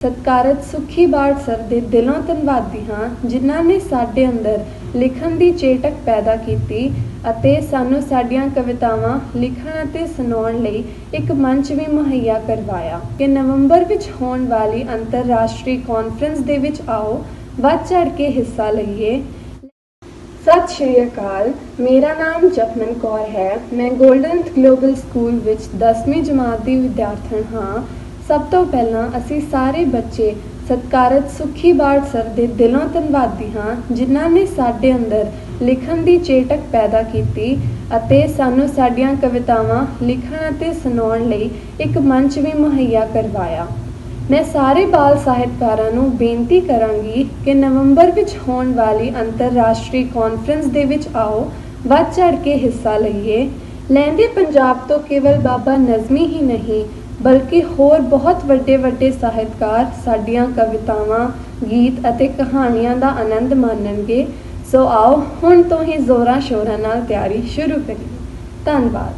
ਸਤਕਾਰਤ ਸੁਖੀ ਬਾੜ ਸਰ ਦੇ ਦਿਲੋਂ ਧੰਨਵਾਦੀ ਹਾਂ, ਜਿਨ੍ਹਾਂ ਨੇ ਸਾਡੇ ਅੰਦਰ ਲਿਖਣ ਦੀ ਚੇਟਕ ਪੈਦਾ ਕੀਤੀ ਅਤੇ ਸਾਨੂੰ ਸਾਡੀਆਂ ਕਵਿਤਾਵਾਂ ਲਿਖਣ ਅਤੇ ਸੁਣਾਉਣ ਲਈ ਇੱਕ ਮੰਚ ਵੀ ਮੁਹੱਈਆ ਕਰਵਾਇਆ। ਕਿ ਨਵੰਬਰ ਵਿੱਚ ਹੋਣ ਵਾਲੀ ਅੰਤਰਰਾਸ਼ਟਰੀ ਕਾਨਫਰੰਸ ਦੇ ਵਿੱਚ ਆਓ, ਵੱਧ ਚੜ ਕੇ ਹਿੱਸਾ ਲਈਏ। ਸਤਿ ਸ਼੍ਰੀ ਅਕਾਲ, ਮੇਰਾ ਨਾਮ ਜਪਮਨ ਕੌਰ ਹੈ। ਮੈਂ ਗੋਲਡਨ ਗਲੋਬਲ ਸਕੂਲ ਵਿੱਚ 10ਵੀਂ ਜਮਾਤ ਦੀ ਵਿਦਿਆਰਥਣ ਹਾਂ। ਸਭ ਤੋਂ ਪਹਿਲਾਂ ਅਸੀਂ ਸਾਰੇ ਬੱਚੇ ਸਤਕਾਰਤ ਸੁਖੀ ਬਾੜ ਸਰ ਦੇ ਦਿਲੋਂ ਧੰਨਵਾਦੀ ਹਾਂ, ਜਿਨ੍ਹਾਂ ਨੇ ਸਾਡੇ ਅੰਦਰ ਲਿਖਣ ਦੀ ਚੇਟਕ ਪੈਦਾ ਕੀਤੀ ਅਤੇ ਸਾਨੂੰ ਸਾਡੀਆਂ ਕਵਿਤਾਵਾਂ ਲਿਖਣ ਅਤੇ ਸੁਣਾਉਣ ਲਈ ਇੱਕ ਮੰਚ ਵੀ ਮੁਹੱਈਆ ਕਰਵਾਇਆ। ਮੈਂ ਸਾਰੇ ਬਾਲ ਸਾਹਿਤਕਾਰਾਂ ਨੂੰ ਬੇਨਤੀ ਕਰਾਂਗੀ ਕਿ ਨਵੰਬਰ ਵਿੱਚ ਹੋਣ ਵਾਲੀ ਅੰਤਰਰਾਸ਼ਟਰੀ ਕਾਨਫਰੰਸ ਦੇ ਵਿੱਚ ਆਓ, ਵੱਧ ਚੜ ਕੇ ਹਿੱਸਾ ਲਈਏ। ਲਹਿੰਦੇ ਪੰਜਾਬ ਤੋਂ ਕੇਵਲ ਬਾਬਾ ਨਜ਼ਮੀ ਹੀ ਨਹੀਂ ਬਲਕਿ ਹੋਰ ਬਹੁਤ ਵੱਡੇ ਵੱਡੇ ਸਾਹਿਤਕਾਰ ਸਾਡੀਆਂ ਕਵਿਤਾਵਾਂ, ਗੀਤ ਅਤੇ ਕਹਾਣੀਆਂ ਦਾ ਆਨੰਦ ਮਾਣਨਗੇ। ਸੋ ਆਓ ਹੁਣ ਤੋਂ ਹੀ ਜ਼ੋਰਾਂ ਸ਼ੋਰਾਂ ਨਾਲ ਤਿਆਰੀ ਸ਼ੁਰੂ ਕਰੀਏ। ਧੰਨਵਾਦ।